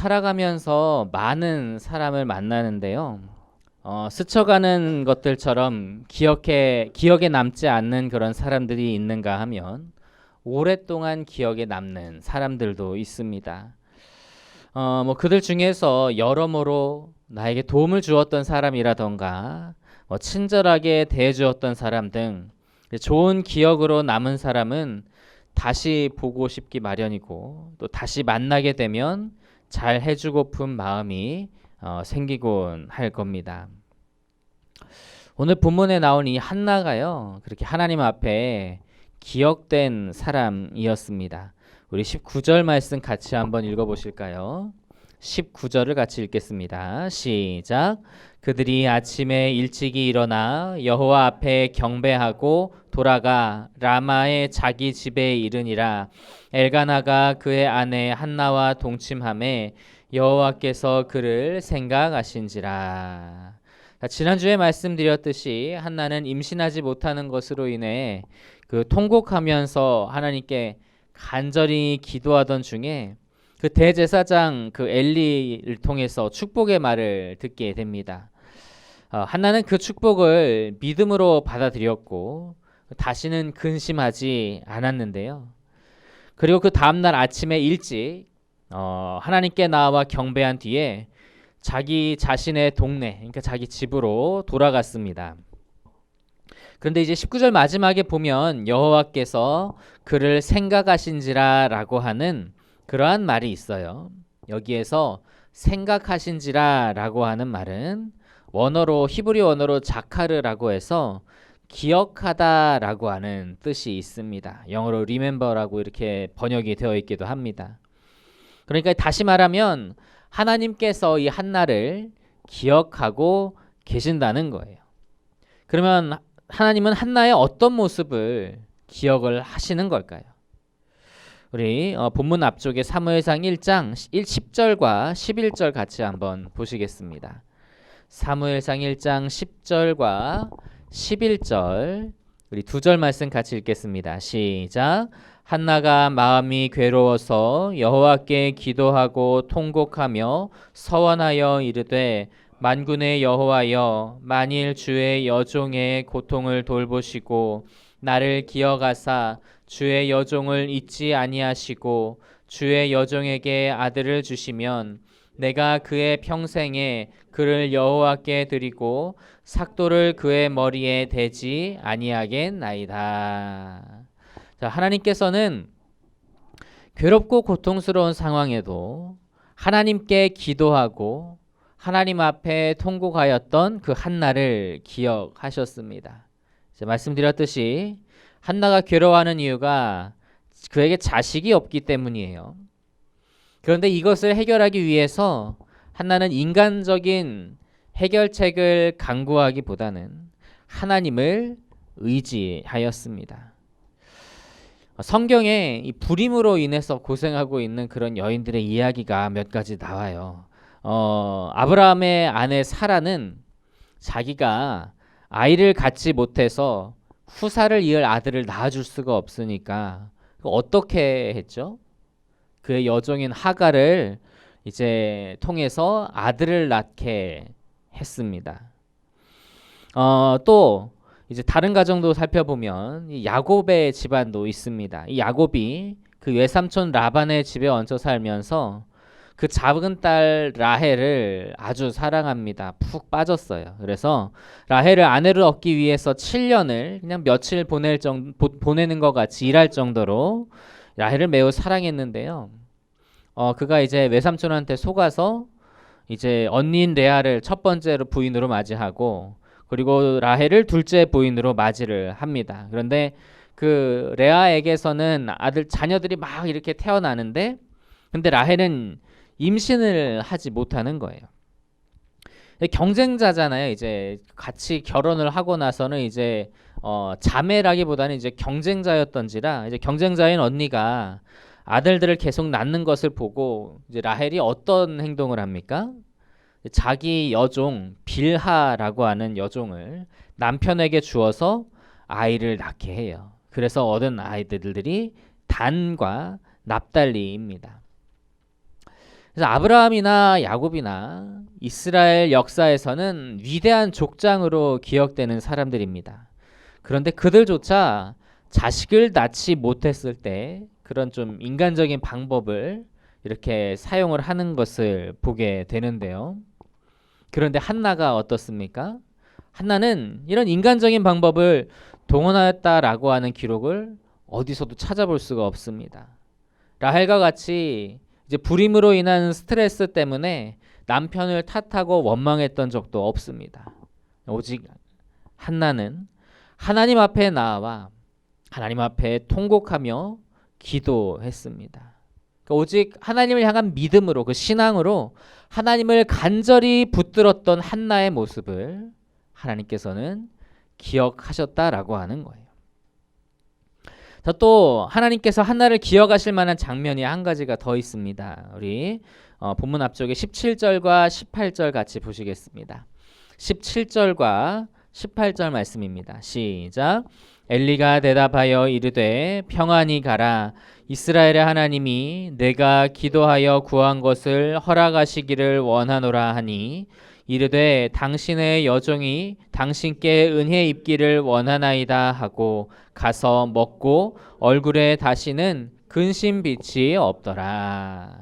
살아가면서 많은 사람을 만나는데요. 어, 스쳐가는 것들처럼 기억에 기억에 남지 않는 그런 사람들이 있는가 하면 오랫동안 기억에 남는 사람들도 있습니다. 어, 뭐 그들 중에서 여러모로 나에게 도움을 주었던 사람이라던가 뭐 친절하게 대해주었던 사람 등 좋은 기억으로 남은 사람은 다시 보고 싶기 마련이고 또 다시 만나게 되면 잘 해주고픈 마음이 어, 생기곤 할 겁니다. 오늘 본문에 나온 이 한나가요. 그렇게 하나님 앞에 기억된 사람이었습니다. 우리 19절 말씀 같이 한번 읽어 보실까요? 19절을 같이 읽겠습니다. 시작. 그들이 아침에 일찍이 일어나 여호와 앞에 경배하고 돌아가 라마의 자기 집에 이르니라 엘가나가 그의 아내 한나와 동침함에 여호와께서 그를 생각하신지라. 지난주에 말씀드렸듯이 한나는 임신하지 못하는 것으로 인해 그 통곡하면서 하나님께 간절히 기도하던 중에 그 대제사장 그 엘리를 통해서 축복의 말을 듣게 됩니다. 어, 한나는 그 축복을 믿음으로 받아들였고 다시는 근심하지 않았는데요. 그리고 그 다음날 아침에 일찍 어, 하나님께 나와 경배한 뒤에 자기 자신의 동네, 그러니까 자기 집으로 돌아갔습니다. 그런데 이제 19절 마지막에 보면 여호와께서 그를 생각하신지라라고 하는 그러한 말이 있어요. 여기에서 생각하신지라라고 하는 말은 원어로 히브리 원어로 자카르라고 해서 기억하다라고 하는 뜻이 있습니다. 영어로 remember라고 이렇게 번역이 되어 있기도 합니다. 그러니까 다시 말하면 하나님께서 이 한나를 기억하고 계신다는 거예요. 그러면 하나님은 한나의 어떤 모습을 기억을 하시는 걸까요? 우리 어, 본문 앞쪽에 사무엘상 1장 1 10절과 11절 같이 한번 보시겠습니다. 사무엘상 1장 10절과 11절 우리 두 절 말씀 같이 읽겠습니다. 시작. 한나가 마음이 괴로워서 여호와께 기도하고 통곡하며 서원하여 이르되 만군의 여호와여 만일 주의 여종의 고통을 돌보시고 나를 기억하사 주의 여종을 잊지 아니하시고 주의 여종에게 아들을 주시면 내가 그의 평생에 그를 여호와께 드리고 삭도를 그의 머리에 대지 아니하겠나이다. 자, 하나님께서는 괴롭고 고통스러운 상황에도 하나님께 기도하고 하나님 앞에 통곡하였던 그 한나를 기억하셨습니다. 말씀드렸듯이 한나가 괴로워하는 이유가 그에게 자식이 없기 때문이에요. 그런데 이것을 해결하기 위해서 한나는 인간적인 해결책을 강구하기보다는 하나님을 의지하였습니다. 성경에 이 불임으로 인해서 고생하고 있는 그런 여인들의 이야기가 몇 가지 나와요. 어, 아브라함의 아내 사라는 자기가 아이를 갖지 못해서 후사를 이을 아들을 낳아줄 수가 없으니까 어떻게 했죠? 그의 여종인 하가를 이제 통해서 아들을 낳게 했습니다. 어, 또 이제 다른 가정도 살펴보면 이 야곱의 집안도 있습니다. 이 야곱이 그 외삼촌 라반의 집에 얹혀 살면서 그 작은 딸 라헬을 아주 사랑합니다. 푹 빠졌어요. 그래서 라헬을 아내로 얻기 위해서 7년을 그냥 며칠 보낼 정 보내는 것 같이 일할 정도로 라헬을 매우 사랑했는데요. 어 그가 이제 외삼촌한테 속아서 이제 언니인 레아를 첫 번째로 부인으로 맞이하고 그리고 라헬을 둘째 부인으로 맞이를 합니다. 그런데 그 레아에게서는 아들 자녀들이 막 이렇게 태어나는데 근데 라헬은 임신을 하지 못하는 거예요. 경쟁자잖아요. 이제 같이 결혼을 하고 나서는 이제 어, 자매라기보다는 이제 경쟁자였던지라 이제 경쟁자인 언니가 아들들을 계속 낳는 것을 보고 이제 라헬이 어떤 행동을 합니까? 자기 여종 빌하라고 하는 여종을 남편에게 주어서 아이를 낳게 해요. 그래서 얻은 아이들들이 단과 납달리입니다. 그래서 아브라함이나 야곱이나 이스라엘 역사에서는 위대한 족장으로 기억되는 사람들입니다. 그런데 그들조차 자식을 낳지 못했을 때 그런 좀 인간적인 방법을 이렇게 사용을 하는 것을 보게 되는데요. 그런데 한나가 어떻습니까? 한나는 이런 인간적인 방법을 동원하였다라고 하는 기록을 어디서도 찾아볼 수가 없습니다. 라헬과 같이 이제 불임으로 인한 스트레스 때문에 남편을 탓하고 원망했던 적도 없습니다. 오직 한나는 하나님 앞에 나와 하나님 앞에 통곡하며 기도했습니다. 그러니까 오직 하나님을 향한 믿음으로 그 신앙으로 하나님을 간절히 붙들었던 한나의 모습을 하나님께서는 기억하셨다라고 하는 거예요. 자, 또 하나님께서 한나를 기억하실 만한 장면이 한 가지가 더 있습니다. 우리 어, 본문 앞쪽에 17절과 18절 같이 보시겠습니다. 17절과 18절 말씀입니다. 시작. 엘리가 대답하여 이르되 평안히 가라 이스라엘의 하나님이 내가 기도하여 구한 것을 허락하시기를 원하노라 하니 이르되 당신의 여종이 당신께 은혜 입기를 원하나이다 하고 가서 먹고 얼굴에 다시는 근심 빛이 없더라.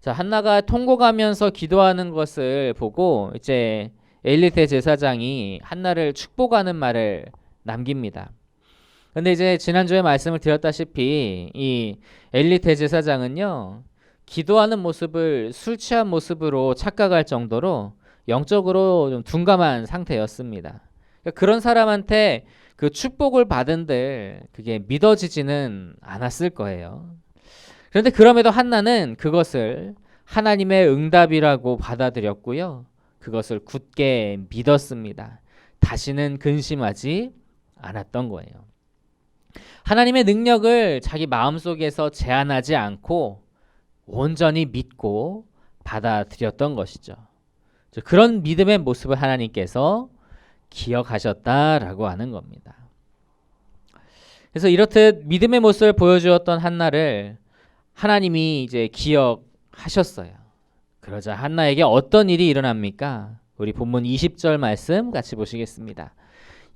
자 한나가 통곡하면서 기도하는 것을 보고 이제 엘리테 제사장이 한나를 축복하는 말을 남깁니다. 근데 이제 지난주에 말씀을 드렸다시피 이 엘리테 제사장은요 기도하는 모습을 술 취한 모습으로 착각할 정도로 영적으로 좀 둔감한 상태였습니다. 그러니까 그런 사람한테 그 축복을 받은들 그게 믿어지지는 않았을 거예요. 그런데 그럼에도 한나는 그것을 하나님의 응답이라고 받아들였고요. 그것을 굳게 믿었습니다. 다시는 근심하지 않았던 거예요. 하나님의 능력을 자기 마음속에서 제한하지 않고 온전히 믿고 받아들였던 것이죠. 그런 믿음의 모습을 하나님께서 기억하셨다라고 하는 겁니다. 그래서 이렇듯 믿음의 모습을 보여주었던 한나를 하나님이 이제 기억하셨어요. 그러자 한나에게 어떤 일이 일어납니까? 우리 본문 20절 말씀 같이 보시겠습니다.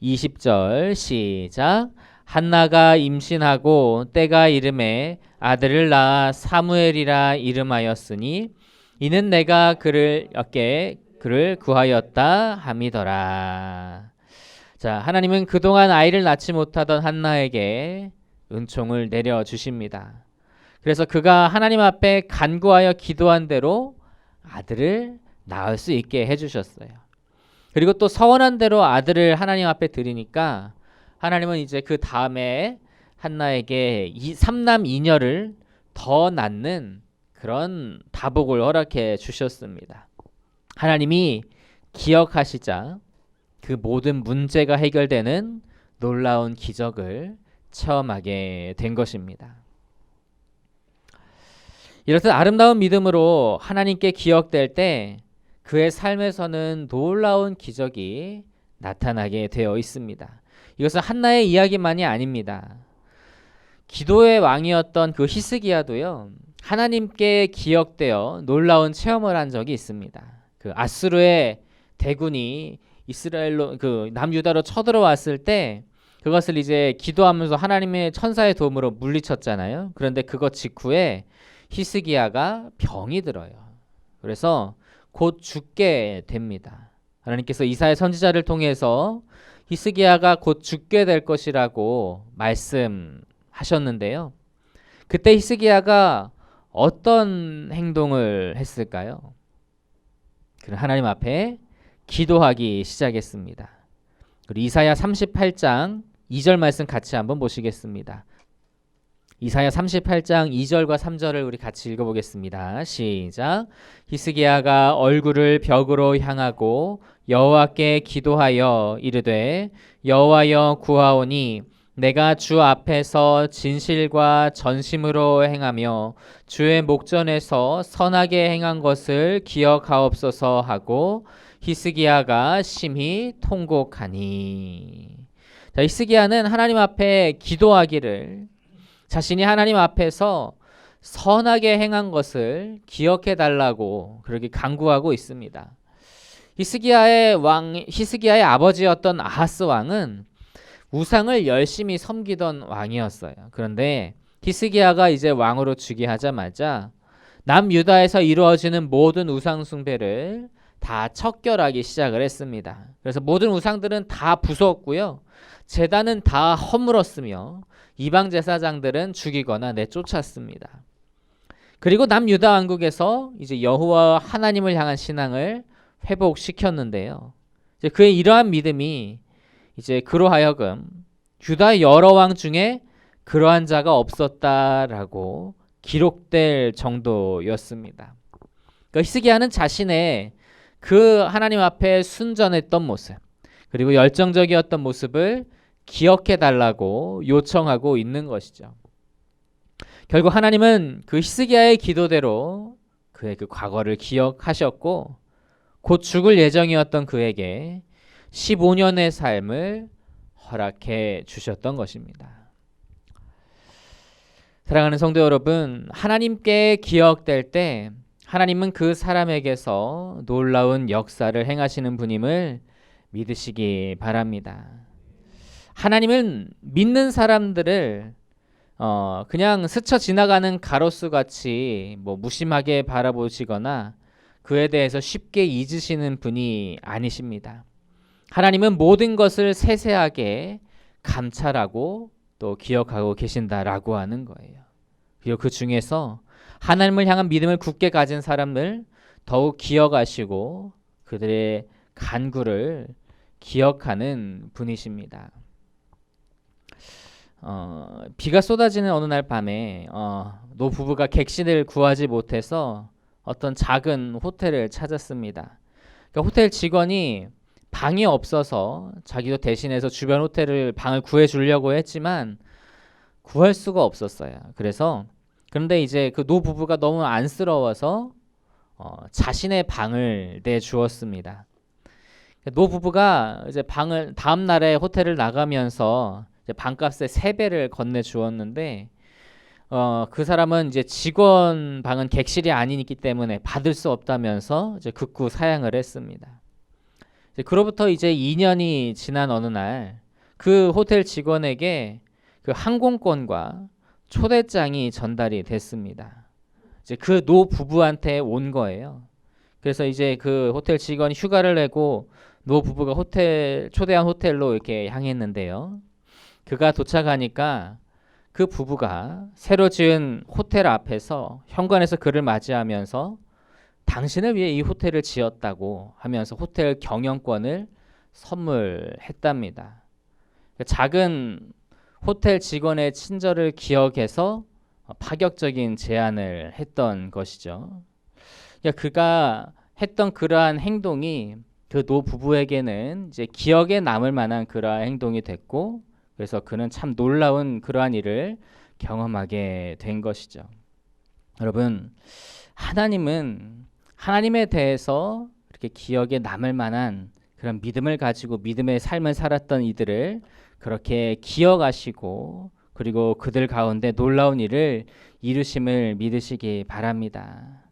20절 시작. 한나가 임신하고 때가 이름에 아들을 낳아 사무엘이라 이름하였으니 이는 내가 그를 얻게 그를 구하였다 함이더라. 자, 하나님은 그동안 아이를 낳지 못하던 한나에게 은총을 내려 주십니다. 그래서 그가 하나님 앞에 간구하여 기도한 대로 아들을 낳을 수 있게 해 주셨어요. 그리고 또 서원한 대로 아들을 하나님 앞에 드리니까 하나님은 이제 그 다음에 한나에게 이 삼남 이녀를 더 낳는 그런 다복을 허락해 주셨습니다. 하나님이 기억하시자 그 모든 문제가 해결되는 놀라운 기적을 체험하게 된 것입니다. 이렇듯 아름다운 믿음으로 하나님께 기억될 때 그의 삶에서는 놀라운 기적이 나타나게 되어 있습니다. 이것은 한나의 이야기만이 아닙니다. 기도의 왕이었던 그 히스기야도요. 하나님께 기억되어 놀라운 체험을 한 적이 있습니다. 그 아스루의 대군이 이스라엘로 그 남유다로 쳐들어왔을 때 그것을 이제 기도하면서 하나님의 천사의 도움으로 물리쳤잖아요. 그런데 그것 직후에 히스기야가 병이 들어요. 그래서 곧 죽게 됩니다. 하나님께서 이사의 선지자를 통해서 히스기야가 곧 죽게 될 것이라고 말씀하셨는데요. 그때 히스기야가 어떤 행동을 했을까요? 하나님 앞에 기도하기 시작했습니다. 이사야 38장 2절 말씀 같이 한번 보시겠습니다. 이사야 38장 2절과 3절을 우리 같이 읽어보겠습니다. 시작. 히스기야가 얼굴을 벽으로 향하고 여호와께 기도하여 이르되 여호와여 구하오니 내가 주 앞에서 진실과 전심으로 행하며 주의 목전에서 선하게 행한 것을 기억하옵소서 하고 히스기야가 심히 통곡하니. 자, 히스기야는 하나님 앞에 기도하기를 자신이 하나님 앞에서 선하게 행한 것을 기억해 달라고 그렇게 강구하고 있습니다. 히스기야의 왕 히스기야의 아버지였던 아하스 왕은 우상을 열심히 섬기던 왕이었어요. 그런데 히스기야가 이제 왕으로 즉위하자마자 남유다에서 이루어지는 모든 우상 숭배를 다 척결하기 시작을 했습니다. 그래서 모든 우상들은 다 부수었고요. 제단은 다 허물었으며 이방 제사장들은 죽이거나 내쫓았습니다. 그리고 남유다 왕국에서 이제 여호와 하나님을 향한 신앙을 회복시켰는데요. 이제 그의 이러한 믿음이 이제 그로 하여금 유다 여러 왕 중에 그러한 자가 없었다라고 기록될 정도였습니다. 그러니까 히스기야는 자신의 그 하나님 앞에 순전했던 모습 그리고 열정적이었던 모습을 기억해 달라고 요청하고 있는 것이죠. 결국 하나님은 그 히스기야의 기도대로 그의 그 과거를 기억하셨고 곧 죽을 예정이었던 그에게 15년의 삶을 허락해 주셨던 것입니다. 사랑하는 성도 여러분, 하나님께 기억될 때 하나님은 그 사람에게서 놀라운 역사를 행하시는 분임을 믿으시기 바랍니다. 하나님은 믿는 사람들을 어 그냥 스쳐 지나가는 가로수 같이 뭐 무심하게 바라보시거나 그에 대해서 쉽게 잊으시는 분이 아니십니다. 하나님은 모든 것을 세세하게 감찰하고 또 기억하고 계신다라고 하는 거예요. 그리고 그 중에서 하나님을 향한 믿음을 굳게 가진 사람을 더욱 기억하시고 그들의 간구를 기억하는 분이십니다. 어, 비가 쏟아지는 어느 날 밤에 어, 노 부부가 객실을 구하지 못해서 어떤 작은 호텔을 찾았습니다. 그러니까 호텔 직원이 방이 없어서 자기도 대신해서 주변 호텔을 방을 구해 주려고 했지만 구할 수가 없었어요. 그래서 그런데 이제 그 노 부부가 너무 안쓰러워서 어, 자신의 방을 내 주었습니다. 노 부부가 이제 방을 다음 날에 호텔을 나가면서 방값의 세 배를 건네 주었는데 어, 그 사람은 이제 직원 방은 객실이 아니기 때문에 받을 수 없다면서 이제 극구 사양을 했습니다. 이제 그로부터 이제 2년이 지난 어느 날 그 호텔 직원에게 그 항공권과 초대장이 전달이 됐습니다. 이제 그 노 부부한테 온 거예요. 그래서 이제 그 호텔 직원이 휴가를 내고 노 부부가 호텔 초대한 호텔로 이렇게 향했는데요. 그가 도착하니까 그 부부가 새로 지은 호텔 앞에서 현관에서 그를 맞이하면서 당신을 위해 이 호텔을 지었다고 하면서 호텔 경영권을 선물했답니다. 작은 호텔 직원의 친절을 기억해서 파격적인 제안을 했던 것이죠. 그가 했던 그러한 행동이 그 노 부부에게는 이제 기억에 남을 만한 그러한 행동이 됐고 그래서 그는 참 놀라운 그러한 일을 경험하게 된 것이죠. 여러분, 하나님은 하나님에 대해서 이렇게 기억에 남을 만한 그런 믿음을 가지고 믿음의 삶을 살았던 이들을 그렇게 기억하시고 그리고 그들 가운데 놀라운 일을 이루심을 믿으시기 바랍니다.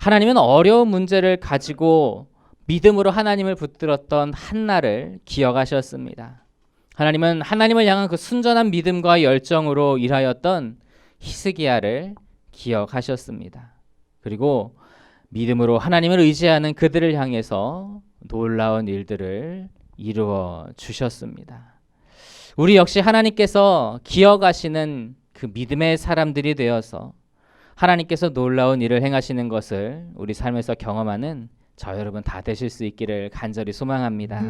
하나님은 어려운 문제를 가지고 믿음으로 하나님을 붙들었던 한나를 기억하셨습니다. 하나님은 하나님을 향한 그 순전한 믿음과 열정으로 일하였던 히스기야를 기억하셨습니다. 그리고 믿음으로 하나님을 의지하는 그들을 향해서 놀라운 일들을 이루어 주셨습니다. 우리 역시 하나님께서 기억하시는 그 믿음의 사람들이 되어서 하나님께서 놀라운 일을 행하시는 것을 우리 삶에서 경험하는 저 여러분 다 되실 수 있기를 간절히 소망합니다.